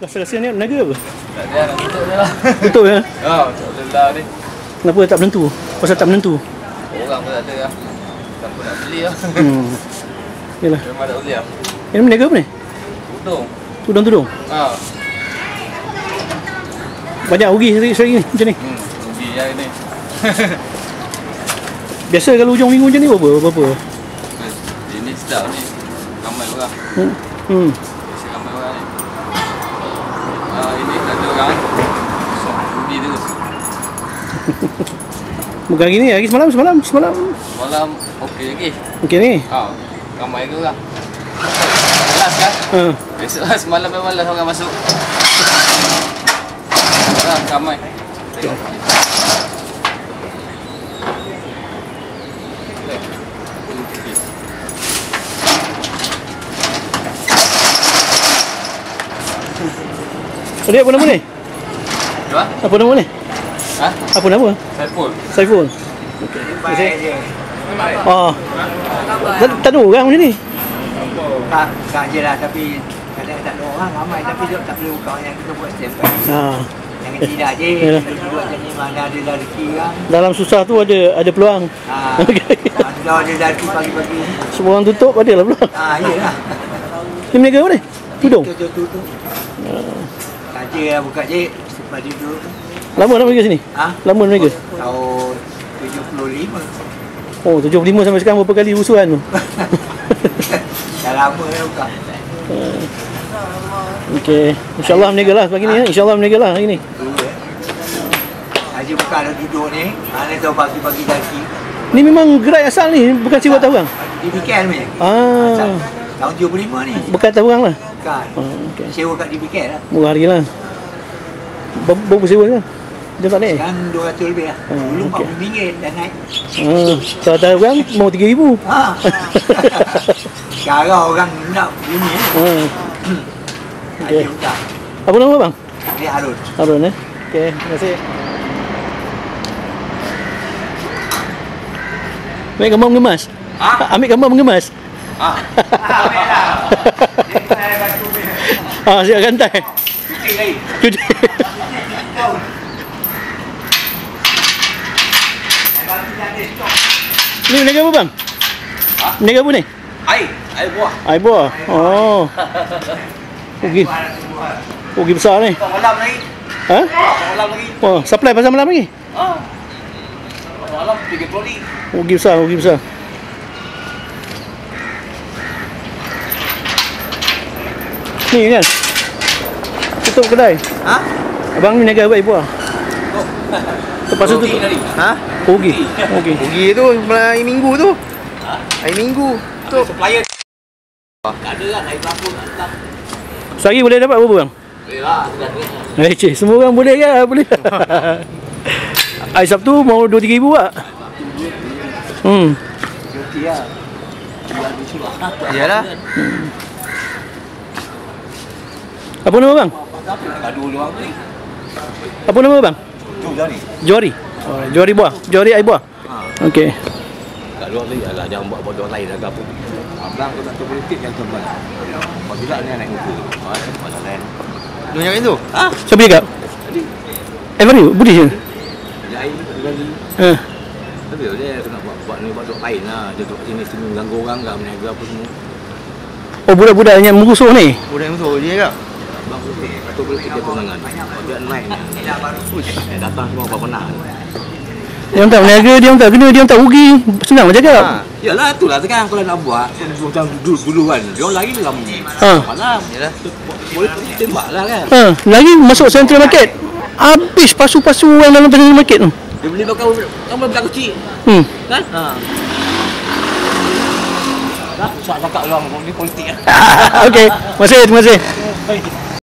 Rasa-rasa ni berniaga apa? Tak ada nak tutup dia lah. Betul ya? Ha, tak lelah ni. Kenapa tak menentu? Pasal tak menentu? Orang pun tak ada lah. Siapa nak beli lah. Hmm. Yalah. Memang tak boleh lah. Ini berniaga apa ni? Tudung. Tudung-tudung. Ha. Banyak rugi hari, hari ni macam ni. Hmm, rugi yang ni. Biasa kalau hujung minggu macam ni berapa? Berapa? Ini sedap ni. Ramai orang. Hmm. hmm. Ha, ini tak ada orang. So, rugi terus. Bukan hari ni, hari semalam, semalam, semalam. Malam okey lagi. Okey ni. Ha, ramai ke orang. Kelas kan? Ha. Besok lah semalam memang lah orang masuk. Ha, ramai. Tengok. Tadi apa nama ni? Dua? Apa nama ni? Ha? Apa nama? Saiful. Saiful. Okey. Oh. Tak, tak ada orang macam ni. Tak, tak je lah tapi kadang tak ada orang ramai tapi dia tak perlu kawan yang kita buat setiap kali. Ha. Yang tidak je, kita buat macam ni mana ada rezeki kan. Dalam susah tu ada ada peluang. Ha, Okey. kalau ada rezeki pagi-pagi. Semua orang tutup ada lah peluang. Ha, iyalah. Ni berniaga apa ni? Tudung. Tu, je lah buka je, sebab dia duduk. Lama nak berniaga sini? Ha? Lama nak berniaga? Tahun 75. Oh, 75 sampai sekarang berapa kali usuhan tu? Dah lama dah buka. Okey. InsyaAllah berniaga lah pagi ni ya. InsyaAllah berniaga lah hari ni. Haji buka ada duduk ni, mana tahu pagi-pagi lagi. Ni memang gerai asal ni, bukan sewa atas orang. Di weekend ni. Ah, Tahun 75 ni. bukan atas orang lah. Bukan. Ah, okey. Sewa kat di weekend lah. Murah lah. Ber- Berapa sewa kan? Dia tak naik? Sekarang 200 lebih lah. Hmm, Dulu okey. RM40 dah naik. Ah, kalau atas orang mau 3000. Ha. Sekarang orang nak bunyi. Ah. Ada buka. Apa nama bang? Dia Harun. Harun eh. Okey, terima kasih. Ambil gambar mengemas. Ha? Ambil gambar mengemas. Ha. Ah, siap rantai. Cuci lagi. Cuci. Ni berniaga apa bang? Ha? Berniaga apa ni? Air. Air buah. Air buah. Oh. Ugi. Ugi besar ni. Malam lagi. Ha? Malam lagi. Oh, supply pasal malam lagi? Ha. Malam 30 lagi. Ugi besar, ugi besar. Ni kan? Tutup kedai. Ha? Abang ni berniaga apa air buah? Lepas tu tutup. Ha? Ugi. Ugi. Rugi tu hari minggu tu. Hari minggu. Tu supplier. Tak ada lah air berapa nak datang. Sehari boleh dapat berapa bang? Boleh lah. dah Eh, cik, semua orang boleh ke? Boleh. Hari Sabtu mau 2-3 ribu tak? Hmm. Cuti lah. Apa nama bang? Gaduh ni. Apa nama bang? Tu dah ni. Johari. Oh, Johari buah. Johari air buah. Okey. kat luar ni adalah jangan buat bodoh lain agak apa. Abang tu tak tahu politik yang tuan. Apabila ni naik muka. Ha, masalah lain. Lu yang itu? Ha? Siapa cakap? Every Budi je. Lain satu kali. Eh. Tapi dia kena buat buat ni bodoh lain lah. Dia duduk sini sini ganggu orang kan meniaga apa semua. Oh budak-budak yang merusuh ni. Udah yang tu dia kak. Abang tu satu politik dia tunangan. Dia naik ni. Uish, eh, datang semua apa pernah. Dia tak berniaga, dia tak kena, dia tak rugi. Senang lah cakap. Ha, yalah itulah sekarang kalau nak buat macam dulu, dulu kan. Dia orang lari dalam Ha. malam. Yalah. Boleh tembak lah kan. Ha, lagi masuk central market. Habis pasu-pasu yang dalam central market tu. Dia beli bakal kamu budak kecil. Hmm. Kan? Ha. Sok cakap orang ni politik ah. Okey, terima kasih, terima kasih.